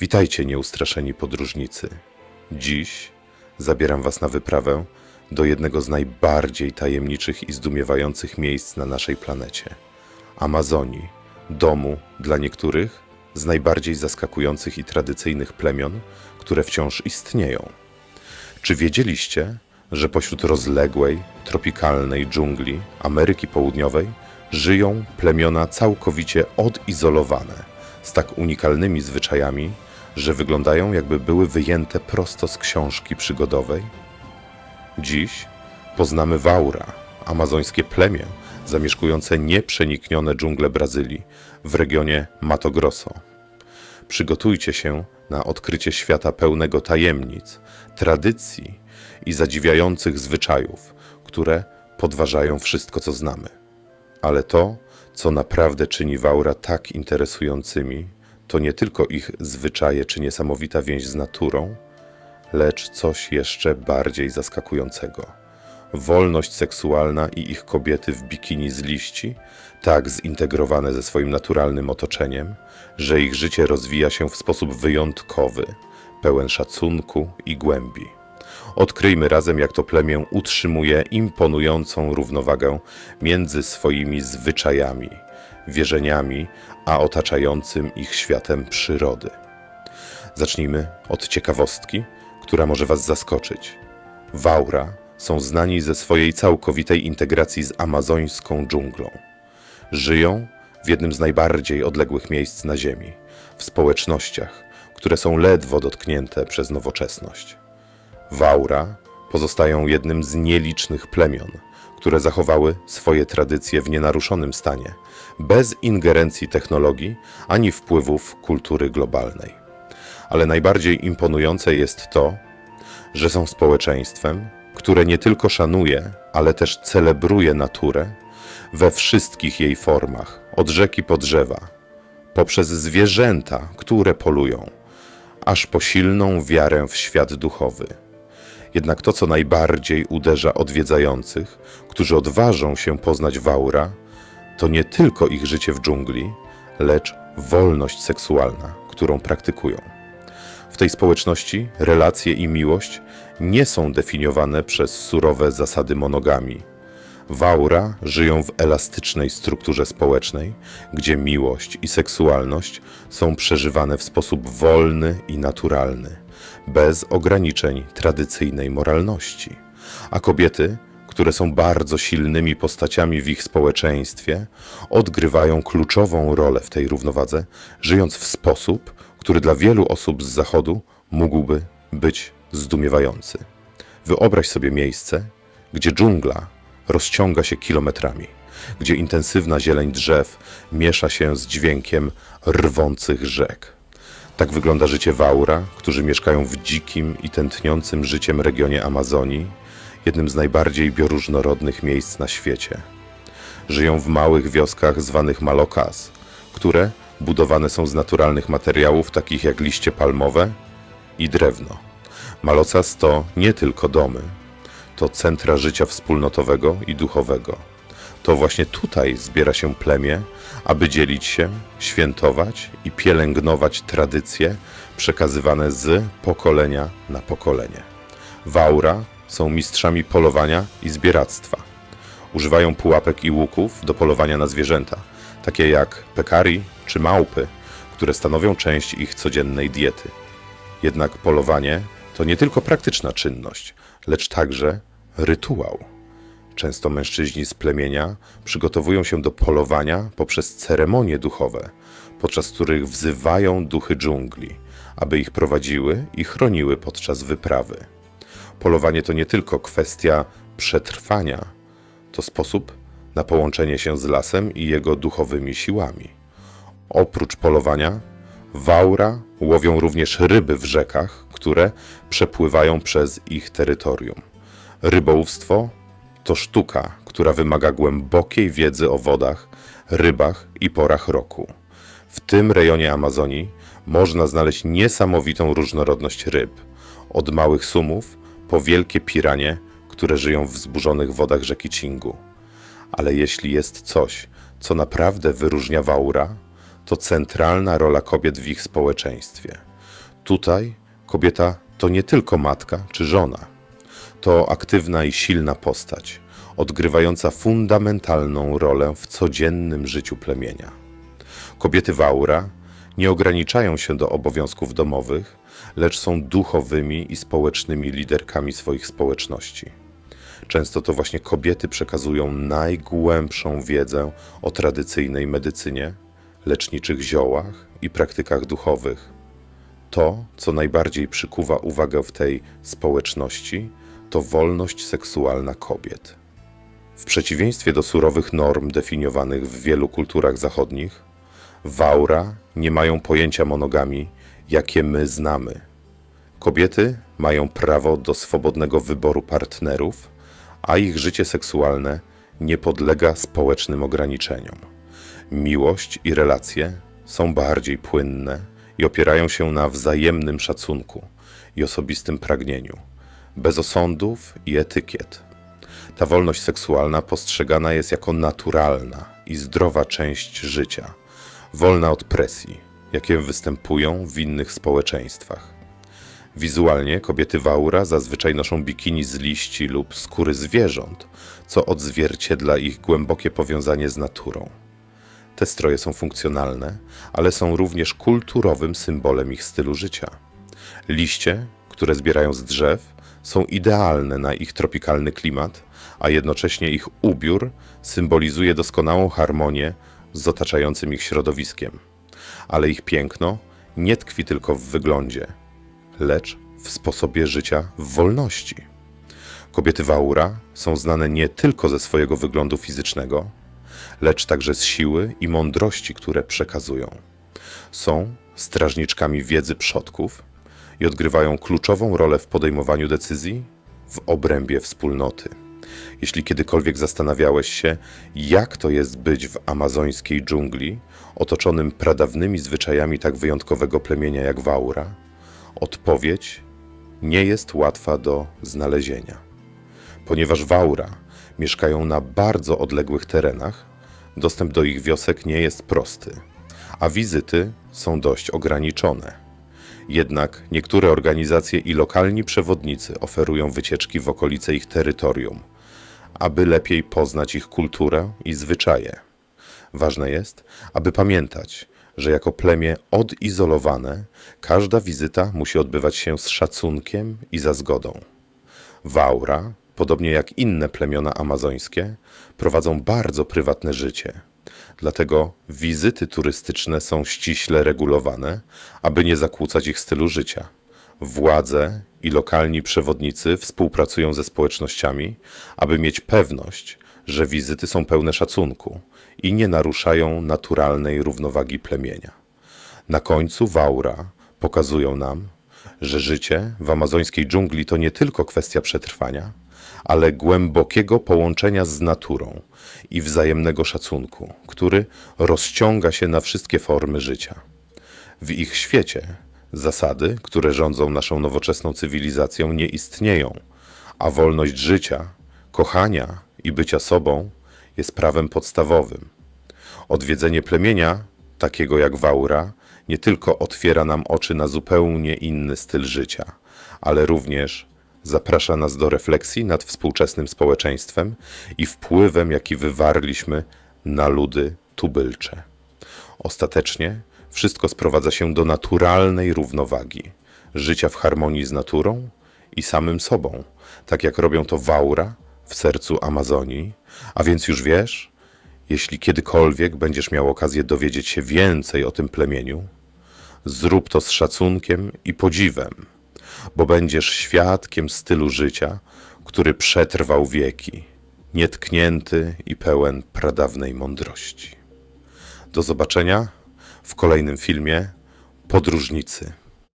Witajcie, nieustraszeni podróżnicy. Dziś zabieram Was na wyprawę do jednego z najbardziej tajemniczych i zdumiewających miejsc na naszej planecie Amazonii, domu dla niektórych z najbardziej zaskakujących i tradycyjnych plemion, które wciąż istnieją. Czy wiedzieliście, że pośród rozległej, tropikalnej dżungli Ameryki Południowej żyją plemiona całkowicie odizolowane, z tak unikalnymi zwyczajami, że wyglądają jakby były wyjęte prosto z książki przygodowej? Dziś poznamy Waura, amazońskie plemię zamieszkujące nieprzeniknione dżungle Brazylii w regionie Mato Grosso. Przygotujcie się na odkrycie świata pełnego tajemnic, tradycji i zadziwiających zwyczajów, które podważają wszystko, co znamy. Ale to, co naprawdę czyni Waura tak interesującymi, to nie tylko ich zwyczaje czy niesamowita więź z naturą, lecz coś jeszcze bardziej zaskakującego. Wolność seksualna i ich kobiety w bikini z liści, tak zintegrowane ze swoim naturalnym otoczeniem, że ich życie rozwija się w sposób wyjątkowy, pełen szacunku i głębi. Odkryjmy razem, jak to plemię utrzymuje imponującą równowagę między swoimi zwyczajami, wierzeniami, a otaczającym ich światem przyrody. Zacznijmy od ciekawostki, która może Was zaskoczyć. Waura są znani ze swojej całkowitej integracji z amazońską dżunglą. Żyją w jednym z najbardziej odległych miejsc na Ziemi, w społecznościach, które są ledwo dotknięte przez nowoczesność. Waura pozostają jednym z nielicznych plemion, które zachowały swoje tradycje w nienaruszonym stanie, bez ingerencji technologii ani wpływów kultury globalnej. Ale najbardziej imponujące jest to, że są społeczeństwem, które nie tylko szanuje, ale też celebruje naturę we wszystkich jej formach, od rzeki po drzewa, poprzez zwierzęta, które polują, aż po silną wiarę w świat duchowy. Jednak to, co najbardziej uderza odwiedzających, którzy odważą się poznać Waura, to nie tylko ich życie w dżungli, lecz wolność seksualna, którą praktykują. W tej społeczności relacje i miłość nie są definiowane przez surowe zasady monogami. Waura żyją w elastycznej strukturze społecznej, gdzie miłość i seksualność są przeżywane w sposób wolny i naturalny, bez ograniczeń tradycyjnej moralności. A kobiety, które są bardzo silnymi postaciami w ich społeczeństwie, odgrywają kluczową rolę w tej równowadze, żyjąc w sposób, który dla wielu osób z Zachodu mógłby być zdumiewający. Wyobraź sobie miejsce, gdzie dżungla rozciąga się kilometrami, gdzie intensywna zieleń drzew miesza się z dźwiękiem rwących rzek. Tak wygląda życie Waura, którzy mieszkają w dzikim i tętniącym życiem regionie Amazonii, jednym z najbardziej bioróżnorodnych miejsc na świecie. Żyją w małych wioskach zwanych malokas, które budowane są z naturalnych materiałów takich jak liście palmowe i drewno. Malocas to nie tylko domy, to centra życia wspólnotowego i duchowego. To właśnie tutaj zbiera się plemię, aby dzielić się, świętować i pielęgnować tradycje przekazywane z pokolenia na pokolenie. Waura są mistrzami polowania i zbieractwa. Używają pułapek i łuków do polowania na zwierzęta, takie jak pekari czy małpy, które stanowią część ich codziennej diety. Jednak polowanie to nie tylko praktyczna czynność, lecz także rytuał. Często mężczyźni z plemienia przygotowują się do polowania poprzez ceremonie duchowe, podczas których wzywają duchy dżungli, aby ich prowadziły i chroniły podczas wyprawy. Polowanie to nie tylko kwestia przetrwania, to sposób na połączenie się z lasem i jego duchowymi siłami. Oprócz polowania, waura łowią również ryby w rzekach, które przepływają przez ich terytorium. Rybołówstwo to sztuka, która wymaga głębokiej wiedzy o wodach, rybach i porach roku. W tym rejonie Amazonii można znaleźć niesamowitą różnorodność ryb, od małych sumów po wielkie piranie, które żyją w wzburzonych wodach rzeki Chingu. Ale jeśli jest coś, co naprawdę wyróżnia Waura, to centralna rola kobiet w ich społeczeństwie. Tutaj kobieta to nie tylko matka czy żona. To aktywna i silna postać, odgrywająca fundamentalną rolę w codziennym życiu plemienia. Kobiety w aura nie ograniczają się do obowiązków domowych, lecz są duchowymi i społecznymi liderkami swoich społeczności. Często to właśnie kobiety przekazują najgłębszą wiedzę o tradycyjnej medycynie, leczniczych ziołach i praktykach duchowych. To, co najbardziej przykuwa uwagę w tej społeczności, to wolność seksualna kobiet. W przeciwieństwie do surowych norm definiowanych w wielu kulturach zachodnich, w aura nie mają pojęcia monogami, jakie my znamy. Kobiety mają prawo do swobodnego wyboru partnerów, a ich życie seksualne nie podlega społecznym ograniczeniom. Miłość i relacje są bardziej płynne i opierają się na wzajemnym szacunku i osobistym pragnieniu, bez osądów i etykiet. Ta wolność seksualna postrzegana jest jako naturalna i zdrowa część życia, wolna od presji, jakie występują w innych społeczeństwach. Wizualnie kobiety w aura zazwyczaj noszą bikini z liści lub skóry zwierząt, co odzwierciedla ich głębokie powiązanie z naturą. Te stroje są funkcjonalne, ale są również kulturowym symbolem ich stylu życia. Liście, które zbierają z drzew, są idealne na ich tropikalny klimat, a jednocześnie ich ubiór symbolizuje doskonałą harmonię z otaczającym ich środowiskiem. Ale ich piękno nie tkwi tylko w wyglądzie, lecz w sposobie życia w wolności. Kobiety w aura są znane nie tylko ze swojego wyglądu fizycznego, lecz także z siły i mądrości, które przekazują. Są strażniczkami wiedzy przodków i odgrywają kluczową rolę w podejmowaniu decyzji w obrębie wspólnoty. Jeśli kiedykolwiek zastanawiałeś się, jak to jest być w amazońskiej dżungli, otoczonym pradawnymi zwyczajami tak wyjątkowego plemienia jak Waura, odpowiedź nie jest łatwa do znalezienia. Ponieważ Waura mieszkają na bardzo odległych terenach, dostęp do ich wiosek nie jest prosty, a wizyty są dość ograniczone. Jednak niektóre organizacje i lokalni przewodnicy oferują wycieczki w okolice ich terytorium, aby lepiej poznać ich kulturę i zwyczaje. Ważne jest, aby pamiętać, że jako plemię odizolowane, każda wizyta musi odbywać się z szacunkiem i za zgodą. Waura, podobnie jak inne plemiona amazońskie, prowadzą bardzo prywatne życie. Dlatego wizyty turystyczne są ściśle regulowane, aby nie zakłócać ich stylu życia. Władze i lokalni przewodnicy współpracują ze społecznościami, aby mieć pewność, że wizyty są pełne szacunku i nie naruszają naturalnej równowagi plemienia. Na końcu Waura pokazują nam, że życie w amazońskiej dżungli to nie tylko kwestia przetrwania, ale głębokiego połączenia z naturą i wzajemnego szacunku, który rozciąga się na wszystkie formy życia. W ich świecie zasady, które rządzą naszą nowoczesną cywilizacją, nie istnieją, a wolność życia, kochania i bycia sobą jest prawem podstawowym. Odwiedzenie plemienia, takiego jak Waura, nie tylko otwiera nam oczy na zupełnie inny styl życia, ale również zaprasza nas do refleksji nad współczesnym społeczeństwem i wpływem, jaki wywarliśmy na ludy tubylcze. Ostatecznie wszystko sprowadza się do naturalnej równowagi, życia w harmonii z naturą i samym sobą, tak jak robią to Waura w sercu Amazonii. A więc już wiesz, jeśli kiedykolwiek będziesz miał okazję dowiedzieć się więcej o tym plemieniu, zrób to z szacunkiem i podziwem, bo będziesz świadkiem stylu życia, który przetrwał wieki, nietknięty i pełen pradawnej mądrości. Do zobaczenia w kolejnym filmie Podróżnicy.